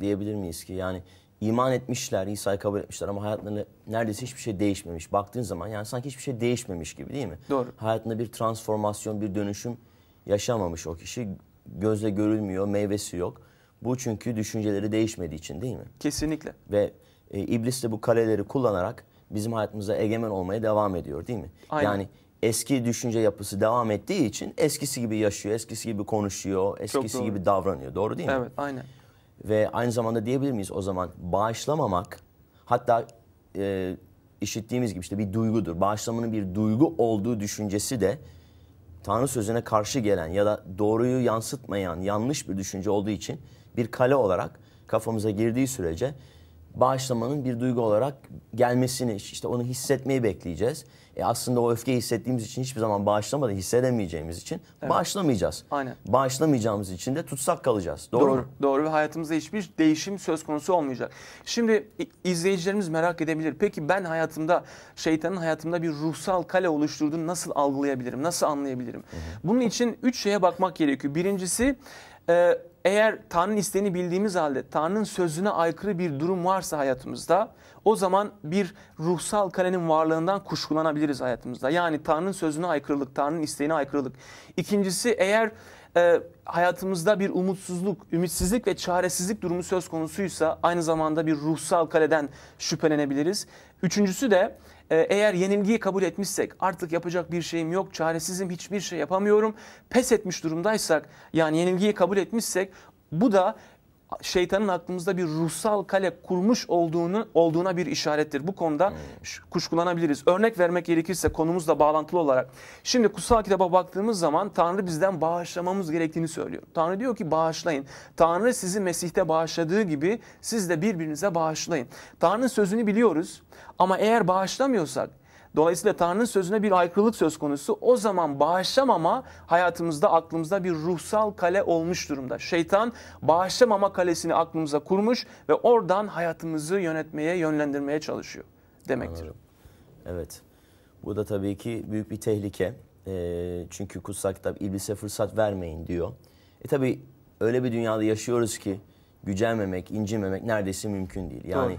diyebilir miyiz ki? Yani iman etmişler, İsa'yı kabul etmişler ama hayatlarında neredeyse hiçbir şey değişmemiş. Baktığın zaman yani sanki hiçbir şey değişmemiş gibi değil mi? Doğru. Hayatında bir transformasyon, bir dönüşüm yaşamamış o kişi. Gözle görülmüyor, meyvesi yok. Bu çünkü düşünceleri değişmediği için değil mi? Kesinlikle. Ve e, iblis de bu kaleleri kullanarak bizim hayatımıza egemen olmaya devam ediyor değil mi? Aynen. Yani eski düşünce yapısı devam ettiği için eskisi gibi yaşıyor, eskisi gibi konuşuyor, eskisi gibi davranıyor. Doğru değil mi? Evet, aynen. Ve aynı zamanda diyebilir miyiz o zaman bağışlamamak hatta e, işittiğimiz gibi işte bir duygudur. Bağışlamanın bir duygu olduğu düşüncesi de Tanrı sözüne karşı gelen ya da doğruyu yansıtmayan yanlış bir düşünce olduğu için bir kale olarak kafamıza girdiği sürece bağışlamanın bir duygu olarak gelmesini, işte onu hissetmeyi bekleyeceğiz. E aslında o öfkeyi hissettiğimiz için hiçbir zaman bağışlamadan hissedemeyeceğimiz için bağışlamayacağız. Aynen. Bağışlamayacağımız için de tutsak kalacağız. Doğru, Doğru, mu? doğru ve hayatımızda hiçbir değişim söz konusu olmayacak. Şimdi izleyicilerimiz merak edebilir. Peki ben hayatımda, şeytanın hayatımda bir ruhsal kale oluşturduğunu nasıl algılayabilirim, nasıl anlayabilirim? Bunun için üç şeye bakmak gerekiyor. Birincisi, e, eğer Tanrı'nın isteğini bildiğimiz halde Tanrı'nın sözüne aykırı bir durum varsa hayatımızda, o zaman bir ruhsal kalenin varlığından kuşkulanabiliriz hayatımızda. Yani Tanrı'nın sözüne aykırılık, Tanrı'nın isteğine aykırılık. İkincisi, eğer e, hayatımızda bir umutsuzluk, ümitsizlik ve çaresizlik durumu söz konusuysa aynı zamanda bir ruhsal kaleden şüphelenebiliriz. Üçüncüsü de e, eğer yenilgiyi kabul etmişsek artık yapacak bir şeyim yok, çaresizim, hiçbir şey yapamıyorum, pes etmiş durumdaysak yani yenilgiyi kabul etmişsek bu da şeytanın aklımızda bir ruhsal kale kurmuş olduğunu olduğuna bir işarettir. Bu konuda ş- kuşkulanabiliriz. Örnek vermek gerekirse konumuzla bağlantılı olarak. Şimdi kutsal kitaba baktığımız zaman Tanrı bizden bağışlamamız gerektiğini söylüyor. Tanrı diyor ki bağışlayın. Tanrı sizi Mesih'te bağışladığı gibi siz de birbirinize bağışlayın. Tanrı'nın sözünü biliyoruz ama eğer bağışlamıyorsak Dolayısıyla Tanrı'nın sözüne bir aykırılık söz konusu. O zaman bağışlamama hayatımızda, aklımızda bir ruhsal kale olmuş durumda. Şeytan bağışlamama kalesini aklımıza kurmuş ve oradan hayatımızı yönetmeye, yönlendirmeye çalışıyor demektir. Anladım. Evet. Bu da tabii ki büyük bir tehlike. Ee, çünkü kutsal kitap iblise fırsat vermeyin diyor. E tabii öyle bir dünyada yaşıyoruz ki gücenmemek, incinmemek neredeyse mümkün değil. Yani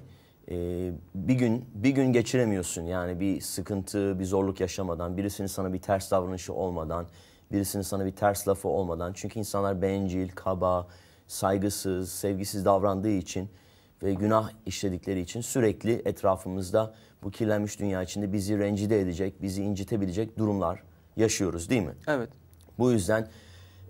e, bir gün bir gün geçiremiyorsun. Yani bir sıkıntı, bir zorluk yaşamadan, birisinin sana bir ters davranışı olmadan, birisinin sana bir ters lafı olmadan. Çünkü insanlar bencil, kaba, saygısız, sevgisiz davrandığı için ve günah işledikleri için sürekli etrafımızda bu kirlenmiş dünya içinde bizi rencide edecek, bizi incitebilecek durumlar yaşıyoruz değil mi? Evet. Bu yüzden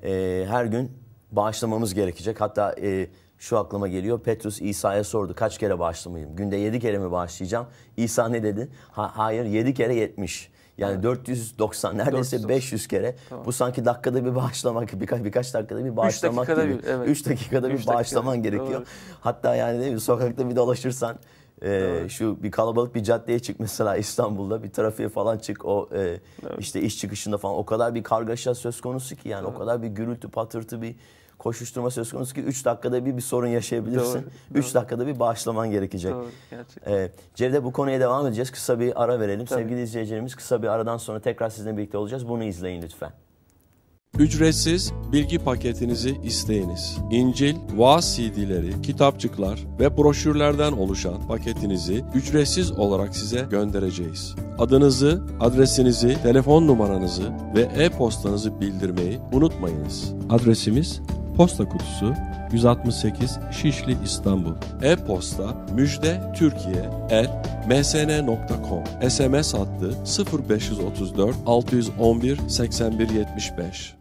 e, her gün bağışlamamız gerekecek. Hatta e, şu aklıma geliyor. Petrus İsa'ya sordu kaç kere bağışlamayayım? Günde yedi kere mi bağışlayacağım? İsa ne dedi? Ha, hayır yedi kere yetmiş. Yani 490 neredeyse 490. 500 kere. Bu sanki dakikada bir bağışlamak, birkaç birkaç dakikada bir bağışlamak dakikada gibi. bir, evet. 3 dakikada Üç bir dakika, bağışlaman gerekiyor. doğru. Hatta yani değil mi, sokakta bir dolaşırsan e, şu bir kalabalık bir caddeye çık mesela İstanbul'da bir trafiğe falan çık o e, işte iş çıkışında falan o kadar bir kargaşa söz konusu ki yani o kadar bir gürültü patırtı bir koşuşturma söz konusu ki 3 dakikada bir bir sorun yaşayabilirsin. Doğru, 3 doğru. dakikada bir bağışlaman gerekecek. Doğru, gerçekten. Ee, bu konuya devam edeceğiz. Kısa bir ara verelim. Tabii. Sevgili izleyicilerimiz kısa bir aradan sonra tekrar sizinle birlikte olacağız. Bunu izleyin lütfen. Ücretsiz bilgi paketinizi isteyiniz. İncil, vaaz CD'leri, kitapçıklar ve broşürlerden oluşan paketinizi ücretsiz olarak size göndereceğiz. Adınızı, adresinizi, telefon numaranızı ve e-postanızı bildirmeyi unutmayınız. Adresimiz Posta Kutusu 168 Şişli İstanbul. E-posta müjde Türkiye et msn.com. SMS hattı 0534 611 81 75.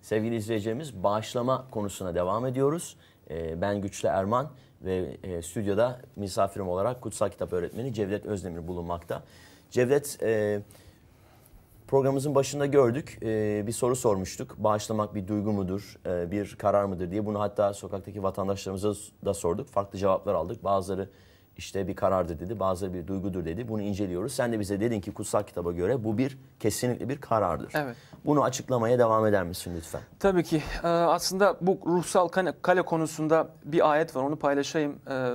Sevgili izleyicilerimiz bağışlama konusuna devam ediyoruz. Ee, ben Güçlü Erman ve e, stüdyoda misafirim olarak Kutsal Kitap Öğretmeni Cevdet Özdemir bulunmakta. Cevdet e, programımızın başında gördük. E, bir soru sormuştuk. Bağışlamak bir duygu mudur, e, bir karar mıdır diye. Bunu hatta sokaktaki vatandaşlarımıza da sorduk. Farklı cevaplar aldık. Bazıları işte bir karardır dedi, bazıları bir duygudur dedi. Bunu inceliyoruz. Sen de bize dedin ki kutsal kitaba göre bu bir kesinlikle bir karardır. Evet. Bunu açıklamaya devam eder misin lütfen? Tabii ki. Ee, aslında bu ruhsal kale, konusunda bir ayet var. Onu paylaşayım. Ee,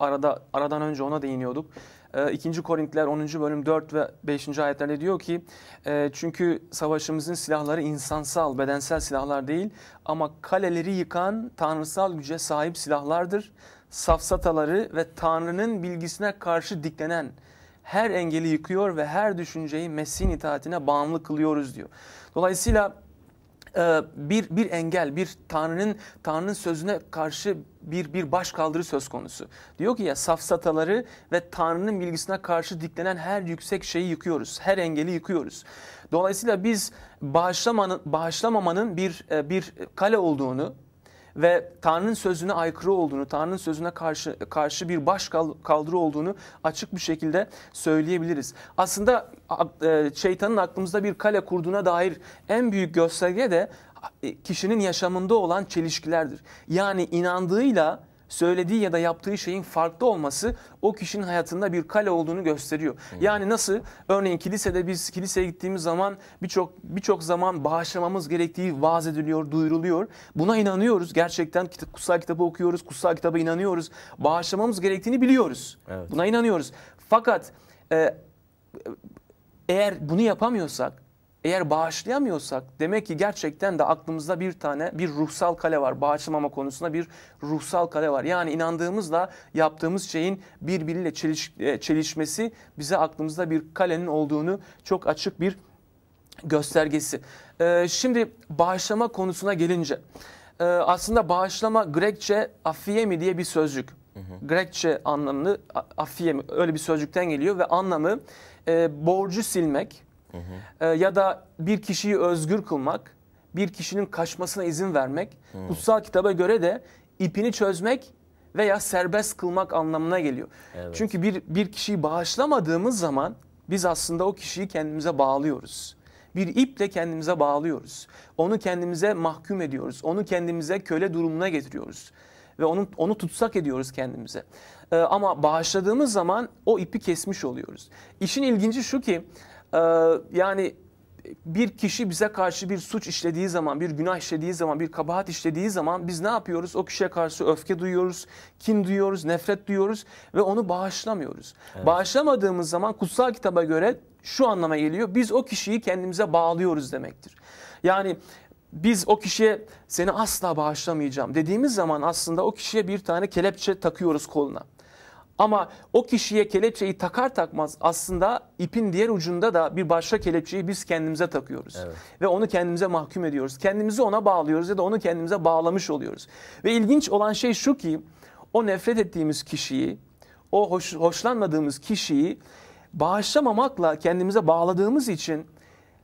arada aradan önce ona değiniyorduk. E, 2. Korintiler 10. bölüm 4 ve 5. ayetlerde diyor ki e, çünkü savaşımızın silahları insansal, bedensel silahlar değil ama kaleleri yıkan tanrısal güce sahip silahlardır. Safsataları ve Tanrı'nın bilgisine karşı diklenen her engeli yıkıyor ve her düşünceyi Mesih'in itaatine bağımlı kılıyoruz diyor. Dolayısıyla bir bir engel, bir Tanrı'nın Tanrı'nın sözüne karşı bir bir baş kaldırı söz konusu. Diyor ki ya safsataları ve Tanrı'nın bilgisine karşı diklenen her yüksek şeyi yıkıyoruz. Her engeli yıkıyoruz. Dolayısıyla biz bağışlamanın bağışlamamanın bir e, bir kale olduğunu ve Tanrı'nın sözüne aykırı olduğunu, Tanrı'nın sözüne karşı karşı bir baş kaldırı olduğunu açık bir şekilde söyleyebiliriz. Aslında e, şeytanın aklımızda bir kale kurduğuna dair en büyük gösterge de e, kişinin yaşamında olan çelişkilerdir. Yani inandığıyla söylediği ya da yaptığı şeyin farklı olması o kişinin hayatında bir kale olduğunu gösteriyor. Hmm. Yani nasıl? Örneğin kilisede biz kiliseye gittiğimiz zaman birçok birçok zaman bağışlamamız gerektiği vaaz ediliyor, duyuruluyor. Buna inanıyoruz. Gerçekten kutsal kitabı okuyoruz, kutsal kitaba inanıyoruz. Bağışlamamız gerektiğini biliyoruz. Evet. Buna inanıyoruz. Fakat e, eğer bunu yapamıyorsak eğer bağışlayamıyorsak demek ki gerçekten de aklımızda bir tane bir ruhsal kale var. Bağışlamama konusunda bir ruhsal kale var. Yani inandığımızla yaptığımız şeyin birbiriyle çeliş, e, çelişmesi bize aklımızda bir kalenin olduğunu çok açık bir göstergesi. Ee, şimdi bağışlama konusuna gelince e, aslında bağışlama Grekçe afiyemi diye bir sözcük. Hı hı. Grekçe anlamını afiyemi öyle bir sözcükten geliyor ve anlamı e, borcu silmek, Hı hı. E, ya da bir kişiyi özgür kılmak, bir kişinin kaçmasına izin vermek, hı. kutsal kitaba göre de ipini çözmek veya serbest kılmak anlamına geliyor. Evet. Çünkü bir, bir kişiyi bağışlamadığımız zaman biz aslında o kişiyi kendimize bağlıyoruz. Bir iple kendimize bağlıyoruz. Onu kendimize mahkum ediyoruz. Onu kendimize köle durumuna getiriyoruz. Ve onu, onu tutsak ediyoruz kendimize. Ee, ama bağışladığımız zaman o ipi kesmiş oluyoruz. İşin ilginci şu ki ee, yani bir kişi bize karşı bir suç işlediği zaman, bir günah işlediği zaman, bir kabahat işlediği zaman biz ne yapıyoruz? O kişiye karşı öfke duyuyoruz, kin duyuyoruz, nefret duyuyoruz ve onu bağışlamıyoruz. Evet. Bağışlamadığımız zaman kutsal kitaba göre şu anlama geliyor. Biz o kişiyi kendimize bağlıyoruz demektir. Yani biz o kişiye seni asla bağışlamayacağım dediğimiz zaman aslında o kişiye bir tane kelepçe takıyoruz koluna. Ama o kişiye kelepçeyi takar takmaz aslında ipin diğer ucunda da bir başka kelepçeyi biz kendimize takıyoruz. Evet. Ve onu kendimize mahkum ediyoruz. Kendimizi ona bağlıyoruz ya da onu kendimize bağlamış oluyoruz. Ve ilginç olan şey şu ki o nefret ettiğimiz kişiyi, o hoş, hoşlanmadığımız kişiyi bağışlamamakla kendimize bağladığımız için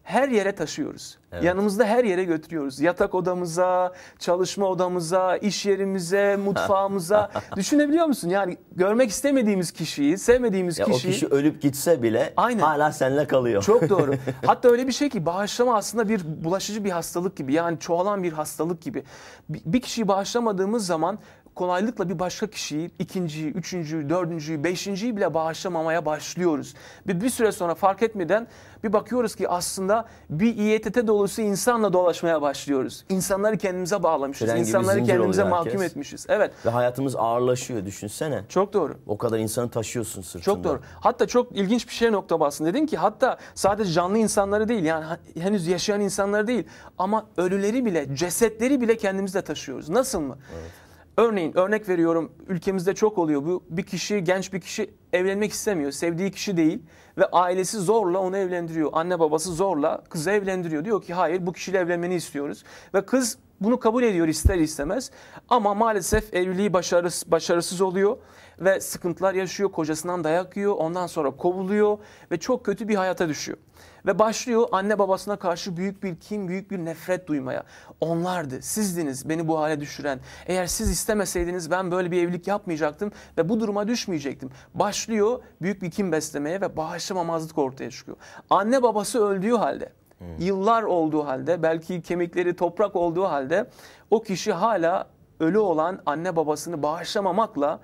her yere taşıyoruz. Evet. Yanımızda her yere götürüyoruz. Yatak odamıza, çalışma odamıza, iş yerimize, mutfağımıza. Düşünebiliyor musun? Yani görmek istemediğimiz kişiyi, sevmediğimiz ya kişiyi. O kişi ölüp gitse bile Aynen. hala seninle kalıyor. Çok doğru. Hatta öyle bir şey ki bağışlama aslında bir bulaşıcı bir hastalık gibi. Yani çoğalan bir hastalık gibi. Bir kişiyi bağışlamadığımız zaman kolaylıkla bir başka kişiyi, ikinciyi, üçüncüyü, dördüncüyü, beşinciyi bile bağışlamamaya başlıyoruz. Bir, bir süre sonra fark etmeden bir bakıyoruz ki aslında bir İETT dolusu insanla dolaşmaya başlıyoruz. İnsanları kendimize bağlamışız. Tren insanları kendimize mahkum herkes. etmişiz. Evet. Ve hayatımız ağırlaşıyor düşünsene. Çok doğru. O kadar insanı taşıyorsun sırtında. Çok doğru. Hatta çok ilginç bir şeye nokta bastın. Dedin ki hatta sadece canlı insanları değil yani henüz yaşayan insanları değil ama ölüleri bile, cesetleri bile kendimizle taşıyoruz. Nasıl mı? Evet. Örneğin örnek veriyorum ülkemizde çok oluyor bu. Bir kişi genç bir kişi evlenmek istemiyor sevdiği kişi değil ve ailesi zorla onu evlendiriyor anne babası zorla kızı evlendiriyor diyor ki hayır bu kişiyle evlenmeni istiyoruz ve kız bunu kabul ediyor ister istemez ama maalesef evliliği başarısız, başarısız oluyor ve sıkıntılar yaşıyor kocasından dayak yiyor ondan sonra kovuluyor ve çok kötü bir hayata düşüyor. Ve başlıyor anne babasına karşı büyük bir kim, büyük bir nefret duymaya. Onlardı, sizdiniz beni bu hale düşüren. Eğer siz istemeseydiniz ben böyle bir evlilik yapmayacaktım ve bu duruma düşmeyecektim. Başlıyor büyük bir kim beslemeye ve bağışlamamazlık ortaya çıkıyor. Anne babası öldüğü halde, hmm. yıllar olduğu halde, belki kemikleri toprak olduğu halde o kişi hala ölü olan anne babasını bağışlamamakla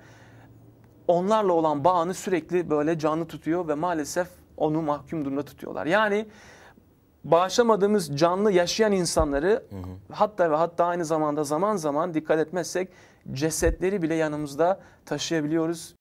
onlarla olan bağını sürekli böyle canlı tutuyor ve maalesef onu mahkum durumda tutuyorlar. Yani bağışlamadığımız canlı yaşayan insanları hı hı. hatta ve hatta aynı zamanda zaman zaman dikkat etmezsek cesetleri bile yanımızda taşıyabiliyoruz.